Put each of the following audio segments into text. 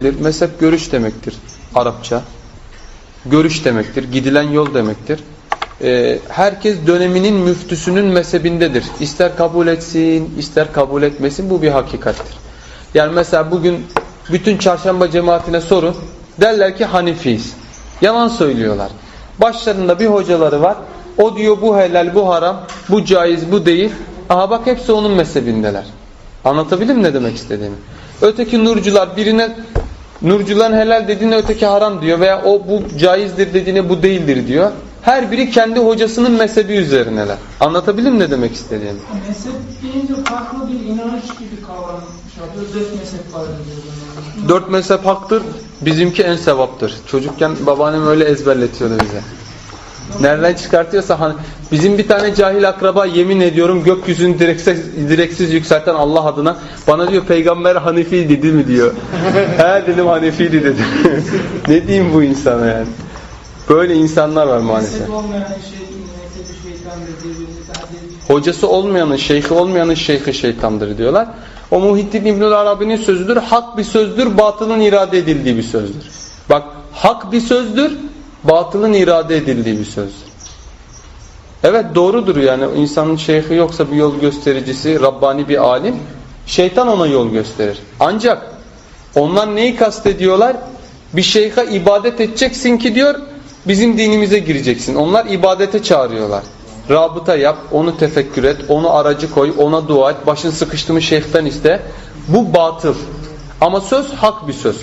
Mezhep görüş demektir Arapça. Görüş demektir, gidilen yol demektir. Ee, herkes döneminin müftüsünün mezhebindedir. İster kabul etsin, ister kabul etmesin bu bir hakikattir. Yani mesela bugün bütün çarşamba cemaatine sorun. Derler ki Hanifiyiz. Yalan söylüyorlar. Başlarında bir hocaları var. O diyor bu helal, bu haram, bu caiz, bu değil. Aha bak hepsi onun mezhebindeler. Anlatabildim mi ne demek istediğimi? Öteki nurcular birine nurcuların helal dediğine öteki haram diyor veya o bu caizdir dediğine bu değildir diyor. Her biri kendi hocasının mezhebi üzerineler. Anlatabildim mi ne demek istediğimi? Mezhep deyince farklı bir inanç gibi kavranmış oluyor. Dört mezhep var diyor. Dört mezhep haktır, bizimki en sevaptır. Çocukken babaannem öyle ezberletiyordu bize. Nereden çıkartıyorsa hani bizim bir tane cahil akraba yemin ediyorum gökyüzünü direksiz, direksiz yükselten Allah adına bana diyor peygamber Hanefi dedi mi diyor. He dedim Hanefiydi dedi. ne diyeyim bu insana yani. Böyle insanlar var maalesef. Şey, Hocası olmayanın, şeyhi olmayanın şeyhi şeytandır diyorlar. O Muhittin İbnül Arabi'nin sözüdür. Hak bir sözdür, batılın irade edildiği bir sözdür. Bak hak bir sözdür, batılın irade edildiği bir sözdür. Evet doğrudur yani insanın şeyhi yoksa bir yol göstericisi, Rabbani bir alim, şeytan ona yol gösterir. Ancak onlar neyi kastediyorlar? Bir şeyhe ibadet edeceksin ki diyor, bizim dinimize gireceksin. Onlar ibadete çağırıyorlar. Rabıta yap, onu tefekkür et, onu aracı koy, ona dua et, başın sıkıştı mı şeyhten iste. Bu batıl. Ama söz hak bir söz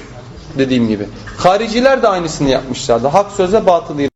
dediğim gibi. Hariciler de aynısını yapmışlardı. Hak söze batıl